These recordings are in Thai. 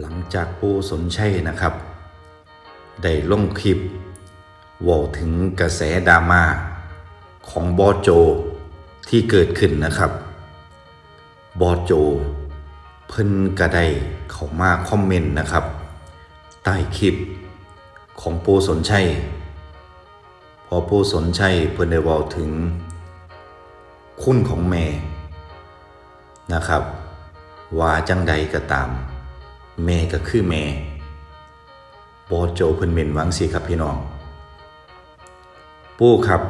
หลังจากปูสนชัยนะครับ ได้ลงคลิปว่าถึงกระแสดราม่าของบอโจที่เกิดขึ้นนะครับ บอโจ เพิ่นกระไดเข้ามาคอมเมนต์นะครับ ใต้คลิปของปูสนชัย พอปูสนชัยเพิ่นได้ว้าถึง คุณของแม่นะครับ ว่าจังใดก็ตาม แม่ก็คือแม่บอโจเพิ่นเม่นหวังสิครับพี่น้อง ปู่ครับ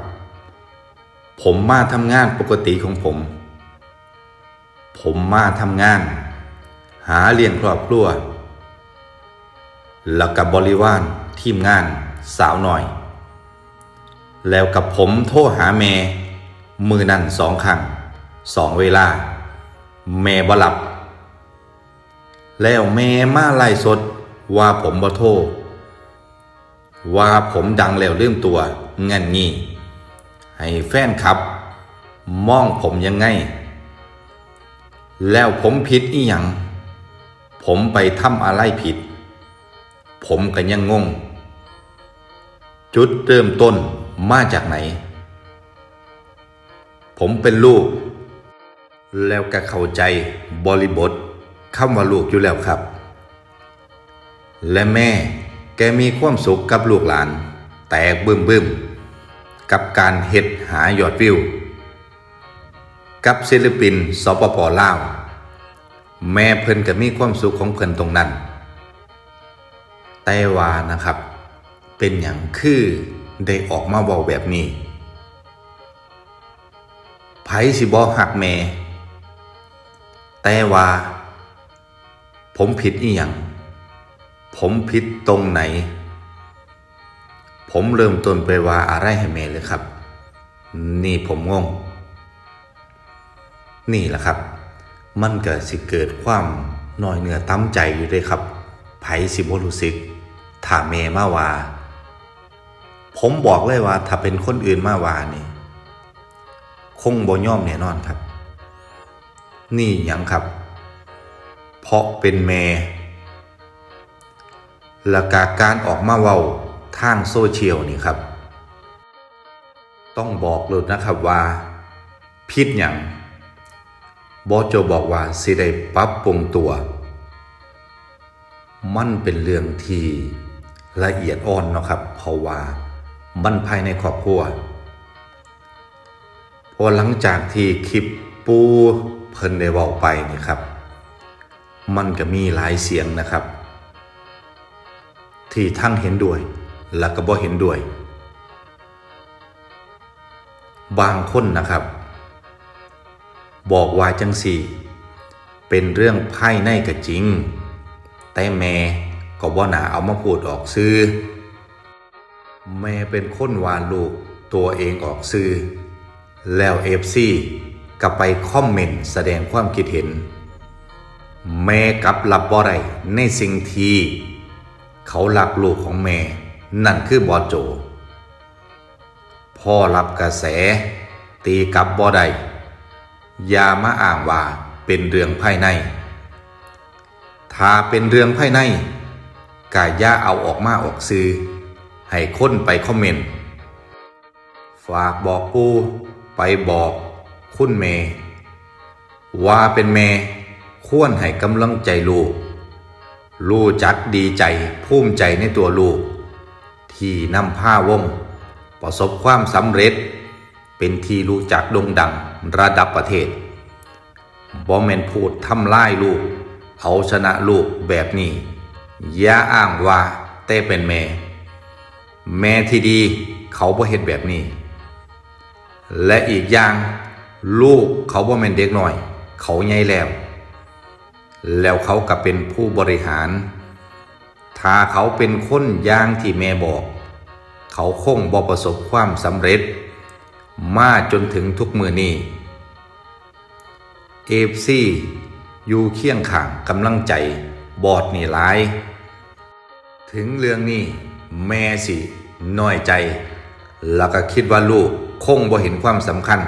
ผมมาทำงานปกติของผม ผมมาทำงาน หาเลี้ยงครอบครัวแล้วกับบริวารทีมงานสาวหน่อย แล้วกับผมโทรหาแม่มือนั่นสองครั้งสองเวลา แม่บ่หลับ แล้วแม่มาไล่สด ว่าผมบ่โทรว่าผมดังแล้วลืมตัวเงินงี้ ให้แฟนครับ มองผมยังไง แล้วผมผิดอีหยัง ผมไปทำอะไรผิด ผมก็ยังงง จุดเริ่มต้นมาจากไหน ผมเป็นลูก แล้วก็เข้าใจบริบท คำว่าลูกอยู่แล้วครับ และแม่แกมีความสุขกับลูกหลาน แตกบึ้มบึ้มกับการเฮ็ดหายอดวิว กับศิลปินสปปลาว แม่เพิ่นก็มีความสุขของเพิ่นตรงนั้น แต่ว่านะครับ เป็นอย่างคือได้ออกมาเว้าแบบนี้ไผสิบ่หักแม่แต่ว่า ผมผิดอีหยัง ผมผิดตรงไหน ผมเริ่มต้นไปว่าอะไรให้แม่เลยครับ นี่ผมงง นี่แหละครับ มันเกิดสิเกิดความน้อยเนื้อตั้มใจอยู่ด้วยครับ ไผสิบ่รู้สึก ถ้าแม่มาว่า ผมบอกเลยว่า ถ้าเป็นคนอื่นมาว่านี่คงบ่ย่อมแน่นอนครับ นี่หยังครับ เพราะเป็นแม่ และกาการออกมาเว้าทางโซเชียลนี่ครับ ต้องบอกเลยนะครับว่าผิดอย่างบอโจบอกว่าสิได้ปรับปรุงตัว มันเป็นเรื่องที่ละเอียดอ่อนเนาะครับเพราะว่ามันภายในครอบครัวพอหลังจากที่คลิปปูเพิ่นได้เว้าไปนี่ครับ มันก็มีหลายเสียงนะครับ ที่ทั้งเห็นด้วย และก็บ่เห็นด้วย บางคนนะครับ บอกว่าจังสี่ เป็นเรื่องภายในก็จริง แต่แม่ก็บ่น่าเอามาพูดออกซื้อ แม่เป็นคนวานลูกตัวเองออกซื้อ แล้วเอฟซีก็ไปคอมเมนต์แสดงความคิดเห็น แม่กับรับบ่ได้ในสิ่งที่เขารักลูกของแม่ นั่นคือบอโจ พ่อรับกระแส ตีกับบ่ได้อย่ามาอ้างว่าเป็นเรื่องภายใน ถ้าเป็นเรื่องภายในกาย่าเอาออกมาออกซื้อ ให้คนไปคอมเมนต์ ฝากบอกปูไปบอกคุณเม ว่าเป็นแม่ ควรให้กำลังใจลูกรู้จักดีใจภูมิใจในตัวลูก ที่นำผ้าวง ประสบความสำเร็จ เป็นที่รู้จักโด่งดังระดับประเทศบอมเมนพูดทำลายลูก เอาชนะลูกแบบนี้ อย่าอ้างว่าแต่เป็นแม่ แม่ที่ดีเขาบ่เห็นแบบนี้ และอีกอย่างลูกเขาบ่แม่นเด็กหน้อย เขาใหญ่แล้ว แล้วเขาก็เป็นผู้บริหาร ถ้าเขาเป็นคนย่างที่แม่บอก เขาคงบ่ประสบความสำเร็จ มาจนถึงทุกมือนี้เอฟซีอยู่เคียงข้างกำลังใจบอดนี่หลาย ถึงเรื่องนี้แม่สิน้อยใจ แล้วก็คิดว่าลูกคงบ่เห็นความสำคัญ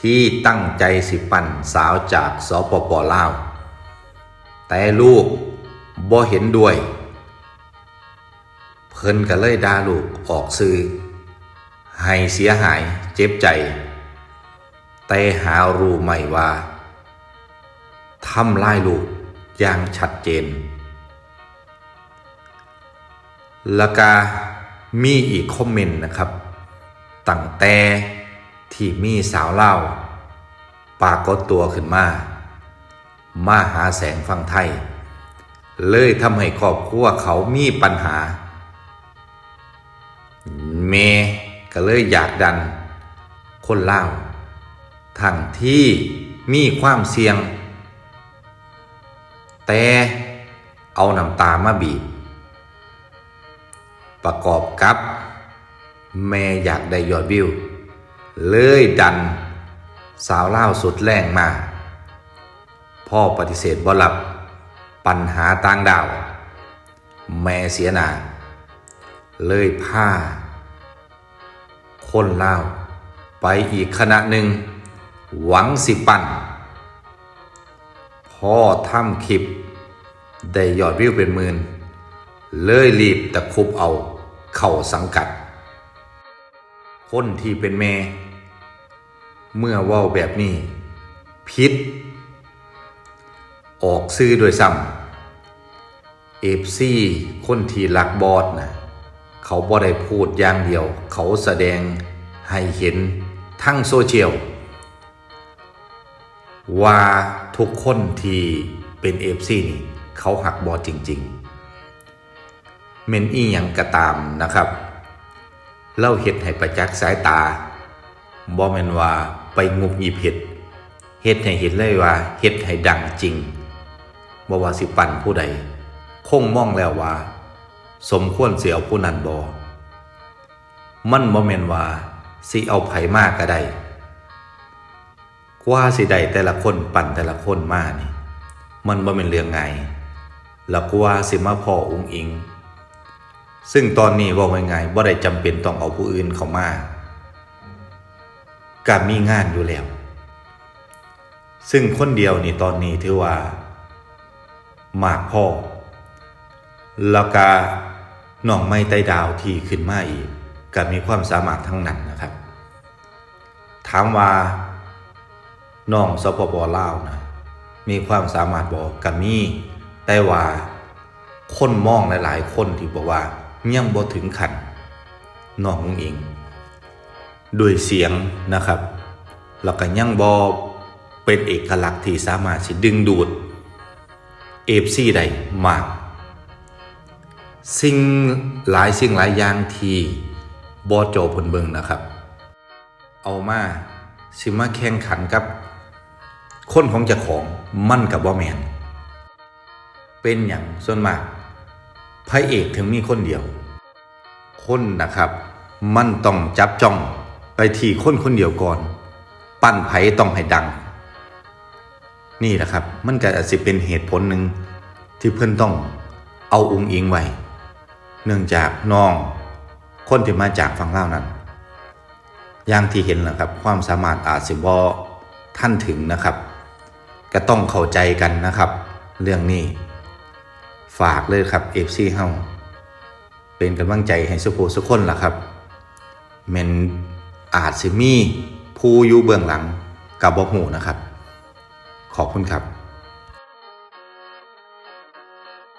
ที่ตั้งใจสิปั่นสาวจากสปปลาว แต่ลูกบ่เห็นด้วย เพิ่นก็เลยด่าลูกออกสื่อให้เสียหายเจ็บใจ แต่หารู้ไหมว่าทำลายลูกอย่างชัดเจนแล้วก็มีอีกคอมเมนต์นะครับตั้งแต่ที่มีสาวเล่าปรากฏตัวขึ้นมา มาหาแสงฟังไทย เลยทำให้ครอบครัวเขามีปัญหา เมก็เลยอยากดัน คนเล่าทั้งที่มีความเสี่ยง แต่เอาน้ำตามาบีบ ประกอบกับ แม่อยากได้ยอดวิว เลยดัน สาวเล่าสุดแรงมา พ่อปฏิเสธบ่รับ ปัญหาต่างดาว แม่เสียหนา เลยพาคนเล่าวไปอีกคณะหนึ่ง หวังสิปันพ่อทำคลิป ได้ยอดวิวเป็นหมื่น เลยรีบตะครุบเอา เข้าสังกัด คนที่เป็นแม่ เมื่อว่าแบบนี้พิษ ออกซื้อโดยซ้ำเอฟซีคนที่รักบอสนะเขาบ่ได้พูดอย่างเดียว เขาแสดงให้เห็นทั้งโซเชียลว่าทุกคนที่เป็นเอฟซีนี่เขาหักบอสจริง ๆ เมนอีหยังกระตามนะครับ เล่าเห็ดให้ประจักษ์สายตาบอแมนว่าไปงุบหยิบเห็ดเห็ดให้เห็นเลยว่าเห็ดให้ดังจริง บ่ว่าสิปั่นผู้ใด คงมองแล้วว่า สมควรเสียเอาผู้นั้นบอมันบ่แมนว่าสิเอาไผมากก็ได้กว่าสิได้แต่ละคนปั่นแต่ละคนมานี่ มันบ่เป็นเรื่องไงแล้วกว่าสิมาพ่อองค์อิง ซึ่งตอนนี้ว่าไงายๆบ่ได้จำเป็นต้องเอาผู้อื่นเข้ามาก็มีงานอยู่แล้ว ซึ่งคนเดียวนี่ตอนนี้ถือว่า มากพ่อแล้วก็น้องไม้ไต้ดาวที่ขึ้นมาอีกก็มีความสามารถทั้งนั้นนะครับ ถามว่าน้องสปปลาวนะมีความสามารถบอกกับมีแต่ว่าคนมองหลาย ๆ คนที่บอกว่ายังบ่ถึงขันน้องเองด้วยเสียงนะครับ แล้วก็ยังบอเป็นเอกลักษณ์ที่สามารถสิดึงดูด เอฟซีได้มาก สิ่งหลายสิ่งหลายอย่างที่บอโจผลเบิงนะครับ เอามาสิมาแข่งขันกับ คนของเจ้าของมั่นกับว่าแมนเป็นอย่างส่วนมากพระเอกถึงมีคนเดียว คนนะครับ มันต้องจับจ้องไปที่คนคนเดียวก่อน ปั้นไผต้องให้ดัง นี่แหละครับ มันก็อาจจะเป็นเหตุผลหนึ่งที่เพื่อนต้องเอาองค์อิงไว้ เนื่องจากน้องคนที่มาจากฝั่งเล่านั้น อย่างที่เห็นนะครับ ความสามารถอาจสิบอท่านถึงนะครับ ก็ต้องเข้าใจกันนะครับ เรื่องนี้ ฝากเลยครับ FC เฮาเป็นกำลังใจให้สุภูสุกคนล่ะครับแมนอาจสิมีผู้อยู่เบื้องหลังกับบ่หูนะครับ ขอบคุณครับ